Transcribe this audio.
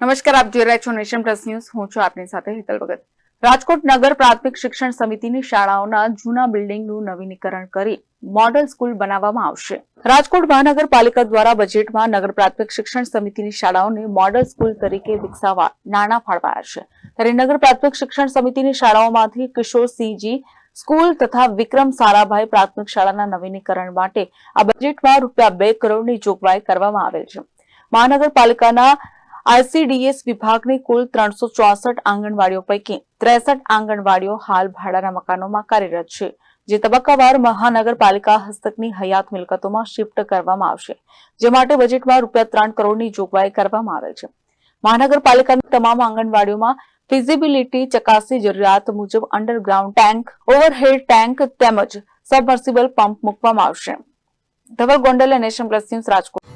નમસ્કાર, આપ જોઈ રહ્યા છો નેશન પ્લસ ન્યૂઝ. હું છું આપની સાથે હેતલ ભગત. રાજકોટ નગર પ્રાથમિક શિક્ષણ સમિતિની શાળાઓના જૂના બિલ્ડિંગનું નવીનીકરણ કરી મોડલ સ્કૂલ બનાવવામાં આવશે. રાજકોટ મહાનગરપાલિકા દ્વારા બજેટમાં નગર પ્રાથમિક શિક્ષણ સમિતિની શાળાઓને મોડલ સ્કૂલ તરીકે વિકસાવવા નાણાં ફાળવાયા છે. ત્યારે નગર પ્રાથમિક શિક્ષણ સમિતિની શાળાઓમાંથી કિશોરસિંહજી સ્કૂલ તથા વિક્રમ સારાભાઈ પ્રાથમિક શાળાના નવીનીકરણ માટે આ બજેટમાં રૂપિયા બે કરોડની જોગવાઈ કરવામાં આવેલ છે. મહાનગરપાલિકાના આઈસીડીએસ વિભાગની કુલ ત્રણસો આંગણવાડીઓ પૈકી ત્રેસઠ આંગણવાડીઓ હાલ ભાડાના મકાનોમાં કાર્યરત છે, જે તબક્કાવાર મહાનગરપાલિકા હસ્તકની હયાત મિલકતોમાં શિફ્ટ કરવામાં આવશે, જે માટે બજેટમાં રૂપિયા ત્રણ કરોડની જોગવાઈ કરવામાં આવેલ છે. મહાનગરપાલિકાની તમામ આંગણવાડીઓમાં ફિઝિબિલિટી ચકાસી જરૂરિયાત મુજબ અંડરગ્રાઉન્ડ ટેન્ક, ઓવરહેડ ટેન્ક તેમજ સબમર્સિબલ પંપ મૂકવામાં આવશે. Dhaval Gondal nation plus news Rajkot.